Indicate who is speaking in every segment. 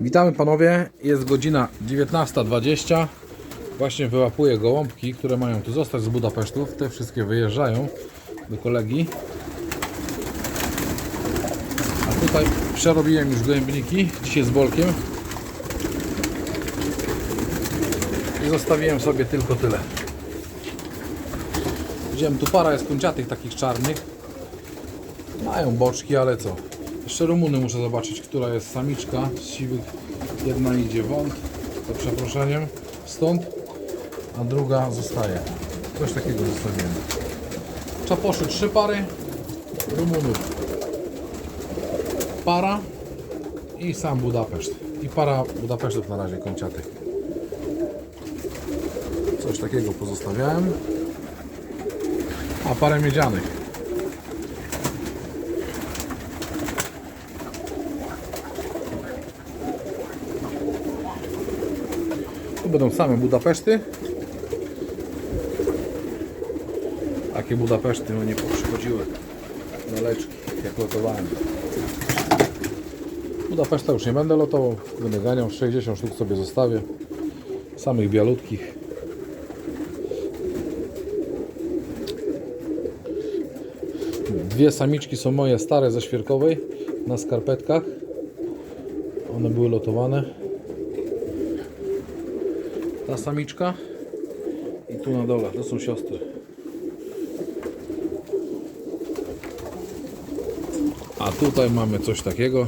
Speaker 1: Witamy panowie, jest godzina 19.20 Właśnie wyłapuję gołąbki, które mają tu zostać z Budapesztów Te wszystkie wyjeżdżają do kolegi. A tutaj przerobiłem już gołębniki, dzisiaj z bolkiem. I zostawiłem sobie tylko tyle. Widziałem, tu para jest kończatych takich czarnych. Mają boczki, ale co? Jeszcze Rumuny muszę zobaczyć, która jest samiczka z. Jedna idzie wąt, za przeproszeniem, stąd, a druga zostaje. Coś takiego zostawiłem. Czaposzy trzy pary, Rumunów para i sam Budapeszt. I para Budapesztów na razie kończatych. Coś takiego pozostawiałem. A parę miedzianych. Tu będą same Budapeszty. Takie Budapeszty no nie przychodziły na leczki, jak lotowałem. Budapeszta już nie będę lotował, będę ganiał, 60 sztuk sobie zostawię. Samych bialutkich. Dwie samiczki są moje stare ze świerkowej na skarpetkach. One były lotowane ta samiczka i tu na dole, to są siostry. A tutaj mamy coś takiego.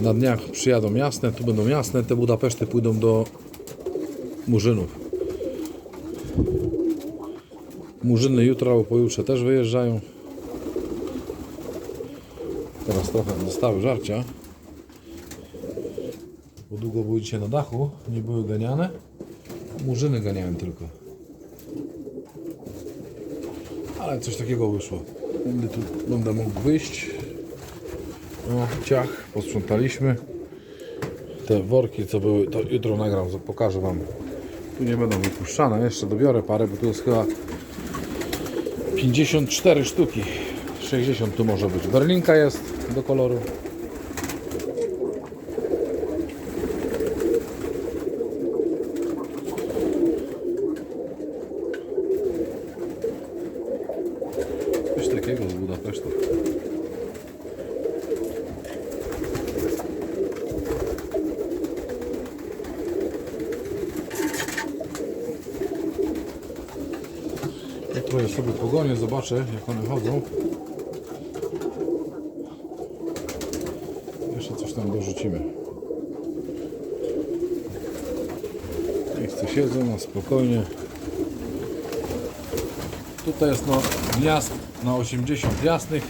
Speaker 1: Na dniach przyjadą jasne, tu będą jasne, te Budapeszty pójdą do Murzynów. Murzyny jutro albo pojutrze też wyjeżdżają. Teraz trochę dostały żarcia bo długo były na dachu, nie były ganiane. Murzyny ganiałem tylko. Ale coś takiego wyszło. Będę tu będę mógł wyjść. O, ciach, posprzątaliśmy. Te worki, co były, to jutro nagram, pokażę Wam. Tu nie będą wypuszczane, jeszcze dobiorę parę, bo tu jest chyba 54 sztuki. 60 tu może być. Berlinka jest do koloru. Coś takiego z Budapesztu. Trochę sobie pogonię, zobaczę jak one chodzą. Jeszcze coś tam dorzucimy. Niech co siedzą na spokojnie. Tutaj jest no gniazd na 80 jasnych.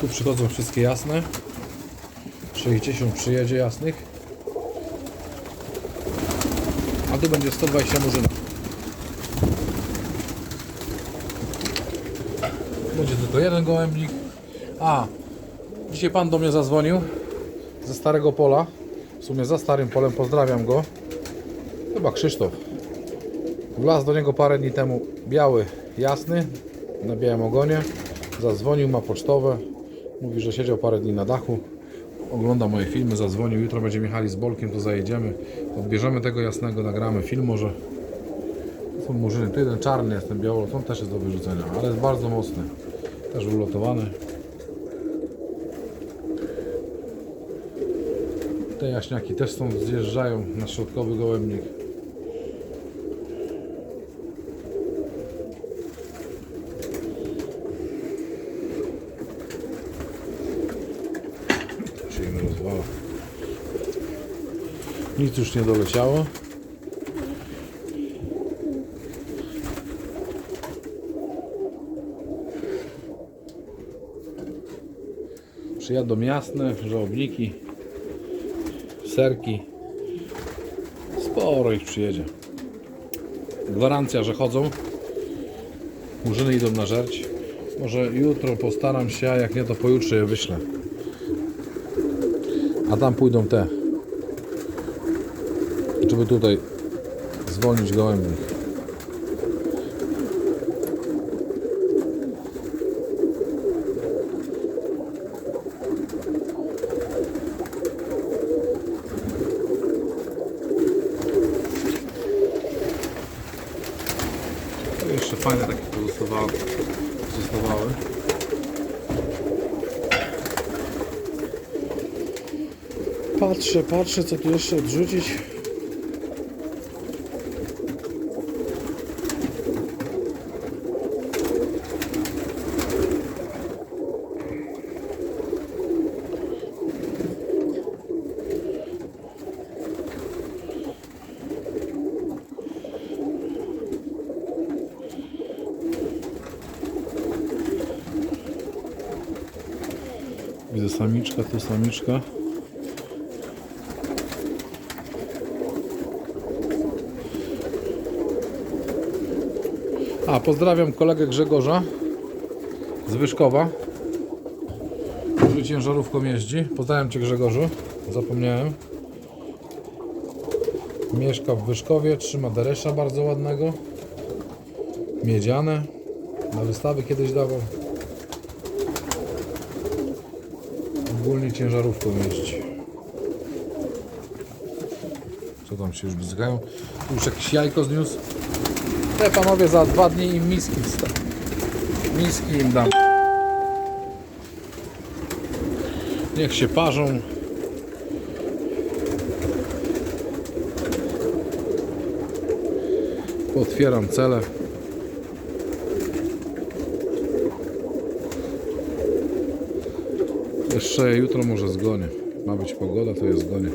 Speaker 1: Tu przychodzą wszystkie jasne. 60 przyjedzie jasnych. A tu będzie 120 murzyna. Będzie tylko jeden gołębnik. A, dzisiaj pan do mnie zadzwonił ze starego pola. W sumie za starym polem pozdrawiam go. Chyba Krzysztof. Wlazł do niego parę dni temu biały, jasny, na białym ogonie. Zadzwonił, ma pocztowe. Mówi, że siedział parę dni na dachu. Ogląda moje filmy, zadzwonił. Jutro będziemy jechali z Bolkiem, to zajedziemy. Odbierzemy tego jasnego, nagramy film może. To są murzyny. Tu jeden czarny jest, ten białolot, on też jest do wyrzucenia, ale jest bardzo mocny. Też ulotowany. Te jaśniaki też stąd zjeżdżają na środkowy gołębnik. się im rozwala. Nic już nie doleciało. Przyjadą jasne, żołobniki, serki. Sporo ich przyjedzie. Gwarancja, że chodzą. Murzyny idą na żerć. Może jutro postaram się, a jak nie to pojutrze je wyślę. A tam pójdą te żeby tutaj zwolnić gołębi. No, jeszcze fajne takie pozostawały. pozostawały. Patrzę, patrzę co tu jeszcze odrzucić. Widzę samiczka, tu samiczka. A, pozdrawiam kolegę Grzegorza z Wyszkowa. Który ciężarówką jeździ. Pozdrawiam Cię Grzegorzu. Zapomniałem. Mieszka w Wyszkowie, trzyma deresza bardzo ładnego. Miedziane. Na wystawy kiedyś dawał. Ogólnie ciężarówką jeździ. Co tam się już bzykają? Tu już jakieś jajko zniósł. Te panowie za dwa dni im miski wsta- Miski im dam. Niech się parzą. Otwieram cele. Jeszcze jutro może zgonię. Ma być pogoda, to jest zgonię.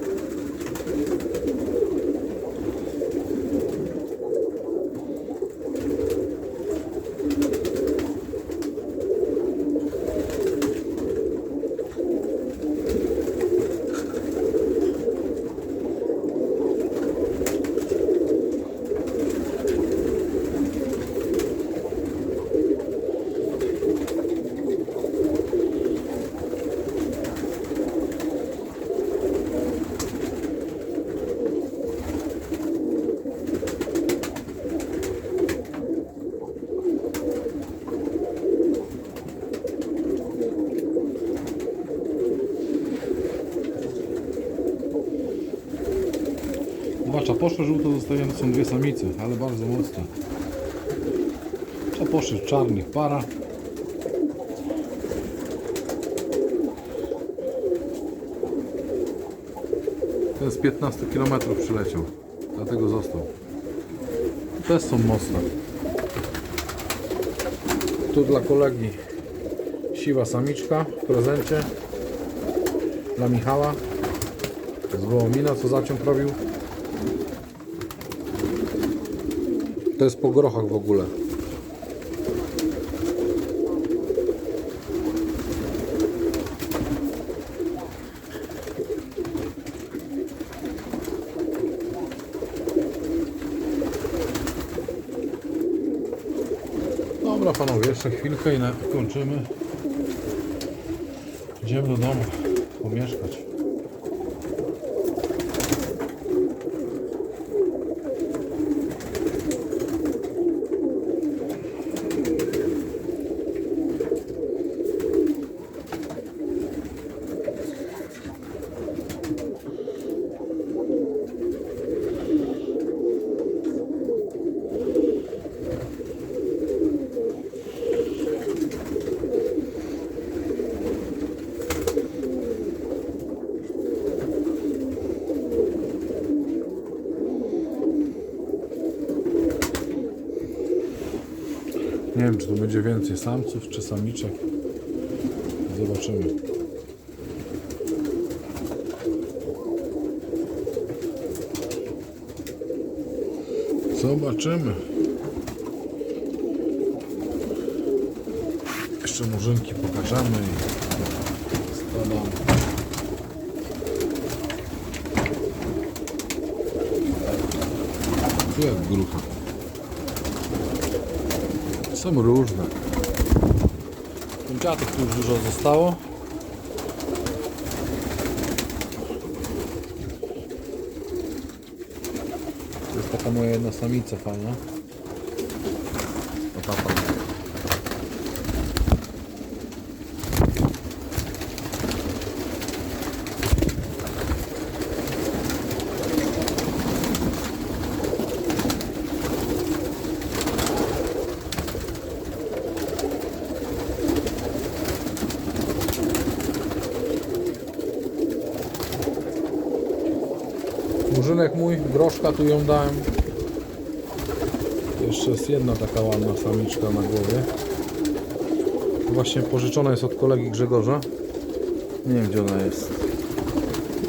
Speaker 1: Dwa czaposze żółto zostawione są dwie samice, ale bardzo mocne. Czaposzy czarnych para. Ten z 15 km przyleciał, dlatego został. Też są mocne. Tu dla kolegi siwa samiczka w prezencie. Dla Michała z Wołomina, co zaciąg robił. To jest po grochach w ogóle. Dobra panowie, jeszcze chwilkę i kończymy. Idziemy do domu pomieszkać. Nie wiem, czy tu będzie więcej samców czy samiczek. Zobaczymy. Zobaczymy. Jeszcze murzynki pokażemy i składamy. Tu jak grucha. Są różne. Kończatek tu już dużo zostało. To jest taka moja jedna samica fajna. O ta fajna. Murzynek mój, groszka tu ją dałem. Jeszcze jest jedna taka ładna samiczka na głowie. Właśnie pożyczona jest od kolegi Grzegorza. Nie wiem gdzie ona jest.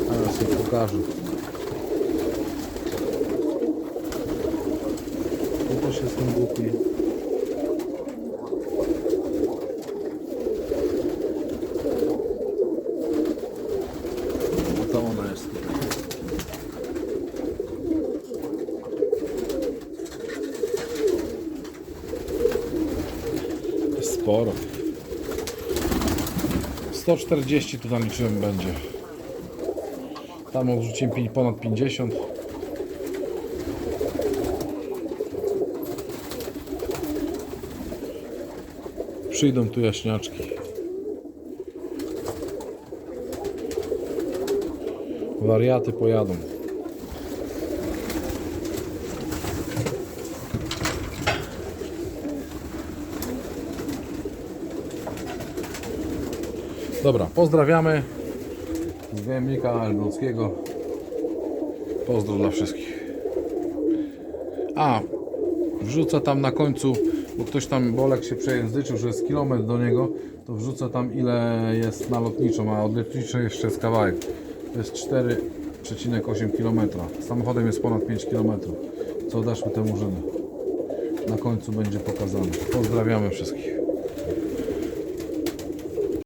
Speaker 1: Teraz jej pokażę. Tu też jestem głupi. A to ona jest tutaj. Jest Sporo. 140 tu naliczyłem będzie. Tam odrzuciłem ponad 50. Przyjdą tu jaśniaczki. Wariaty pojadą. Dobra, pozdrawiamy z Gajemnika Elbląskiego. Pozdro dla wszystkich. A, wrzucę tam na końcu, bo ktoś tam, Bolek się przejęzyczył, że jest kilometr do niego, to wrzucę tam ile jest na lotniczą, a od lotniczej jeszcze jest kawałek. To jest 4,8 km. Samochodem jest ponad 5 km. Co daszmy te murzyny. Na końcu będzie pokazane. Pozdrawiamy wszystkich.